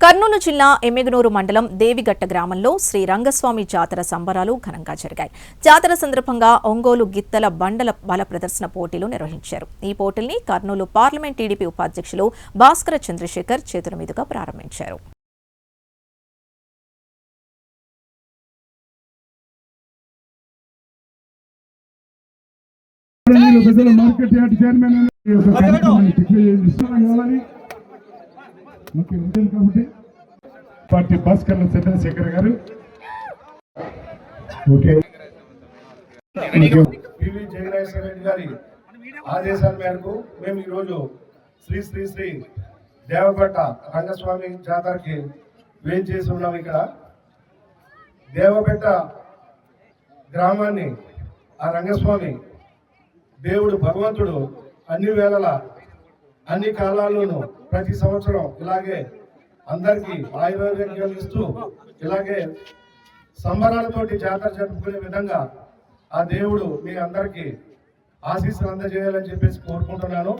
కర్నూలు జిల్లా ఎమ్మెగనూరు మండలం దేవిగట్ట గ్రామంలో శ్రీ రంగస్వామి జాతర సంబరాలు ఘనంగా జరిగాయి. జాతర సందర్భంగా ఒంగోలు గిత్తల బండల బల ప్రదర్శన పోటీలు నిర్వహించారు. ఈ పోటీల్ని కర్నూలు పార్లమెంట్ టీడీపీ ఉపాధ్యక్షులు భాస్కర చంద్రశేఖర్ చేతుల మీదుగా ప్రారంభించారు. మార్కెట్ యార్డ్ చైర్మన్ ఉంటుంది కాబట్టి పార్టీ భాస్కర్ చంద్రశేఖర్ గారు. ఓకే. పివి జగనేశ్వర రెడ్డి గారి ఆదేశాల మేరకు మేము ఈరోజు శ్రీ శ్రీ శ్రీ దేవపట్ట రంగస్వామి జాతరకి వేయించేసి ఉన్నాం ఇక్కడ. దేవపేట గ్రామాన్ని ఆ రంగస్వామి దేవుడు భగవంతుడు అన్ని వేళలా అన్ని కాలాల్లోనూ ప్రతి సంవత్సరం ఇలాగే అందరికీ ఆయుర్వేదం ఇస్తూ ఇలాగే సంబరాలతోటి జాతర జరుపుకునే విధంగా ఆ దేవుడు మీ అందరికీ ఆశీస్సులు అందజేయాలని చెప్పేసి కోరుకుంటున్నాను.